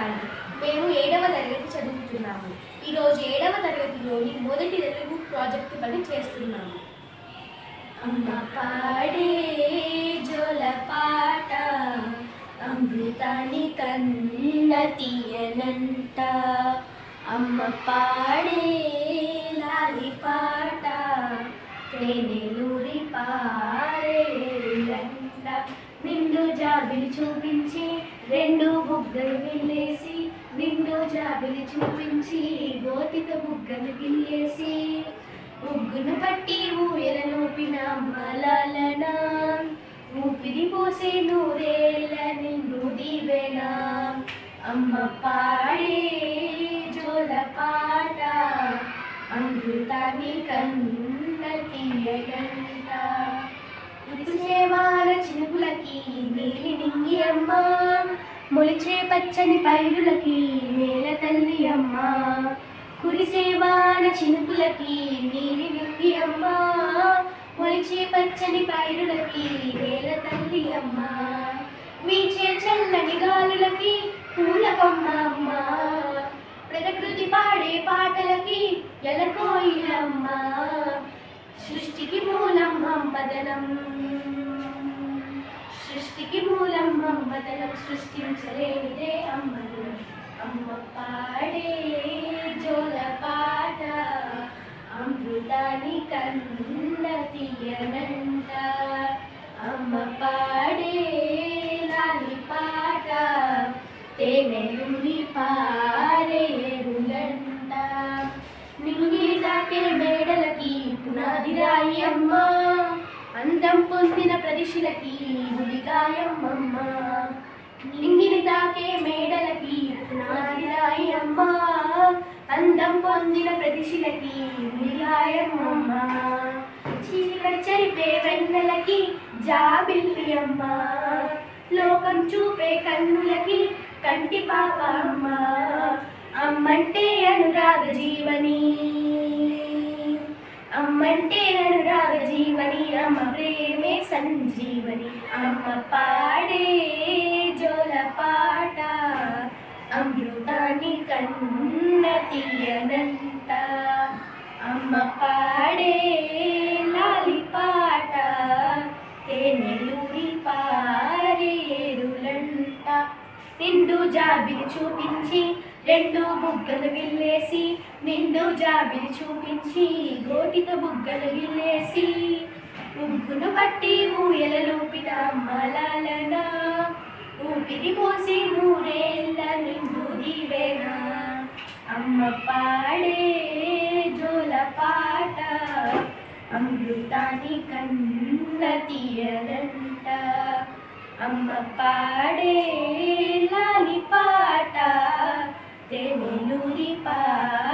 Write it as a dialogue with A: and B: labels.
A: ప్రసాద్ మేము ఏడవ తరగతి చదువుతున్నాము. ఈరోజు ఏడవ తరగతిలోని మొదటి తెలుగు ప్రాజెక్టు పని చేస్తున్నాము. అమ్మ పాడే జోల పాట అమృతాన్ని కన్న తీయనంట. అమ్మ పాడే లాలి పాట తేనెలూరి పారేరులంట నిండు జాబిలు చూపించి రెండు బుగ్గలు వెళ్ళేసి నిండు జాబిలి చూపించి గోతిక బుగ్గలు గిల్లేసి. ముగ్గును పట్టి ఊయలలోపిన మలాలన ఊపిరి పోసే నూరేళ్ళ నిండు దీవెన. అమ్మ పాడే జోల పాట అమృతాన్ని కన్న తీయగంట సేవాల చినుకులకి నీలి నింగి అమ్మ మొలిచే పచ్చని పైరులకి నేల తల్లి అమ్మ. కురిసేవాన చినుకులకి నీలి నింగి అమ్మ. మొలిచే పచ్చని పైరులకి నేల తల్లి అమ్మ. వీచే చల్లని గాలులకి పూల కొమ్మ అమ్మ. ప్రకృతి పాడే పాటలకి ఎలకోయిలమ్మ సృష్టికి మూలం అమ్మదనం సృష్టికి మూలం మమ్మదనం సృష్టించలేనిదే అమ్మను అమ్మ పాడే జోల పాట అమృతాని కన్న తీయనంట అమ్మ పాడే లాలి పాట తేనెలుని పారేరులంట నింగి దాకే మేడలకి పునాది రాయి అమ్మా అందం పొందిన ప్రదిశలకి గుడిగాయమ్మమ్మ. నింగిని తాకే మేడలకి పునాది అమ్మ అందం పొందిన ప్రతిశిలకి గుడిగాయమ్మమ్మ. చీకటి చరిపే వెన్నెలకి జాబిల్లి అమ్మ లోకం చూపే కన్నులకి కంటి పాప అమ్మ అమ్మంటే అనురాగ జీవని. అమ్మంటే అమ్మ ప్రేమే సంజీవని అమ్మ పాడే జోల పాట. అమృతాన్ని కన్న తీయనంత అమ్మ పాడే లాలి పాట. తేనెలూరి పారేరులంట నిండు జాబిని చూపించి రెండు బుగ్గలు విల్లేసి నిండు జాబిని చూపించి గోటిక బుగ్గలు విల్లేసి పట్టి ఊయల లూపిన మలాలన ఊపిరి పోసి నూరేళ్ళ నిండు దీవెన. అమ్మ పాడే జోల పాట. అమృతాన్ని కన్న తీయనంట. అమ్మ పాడే లాలి పాట. పా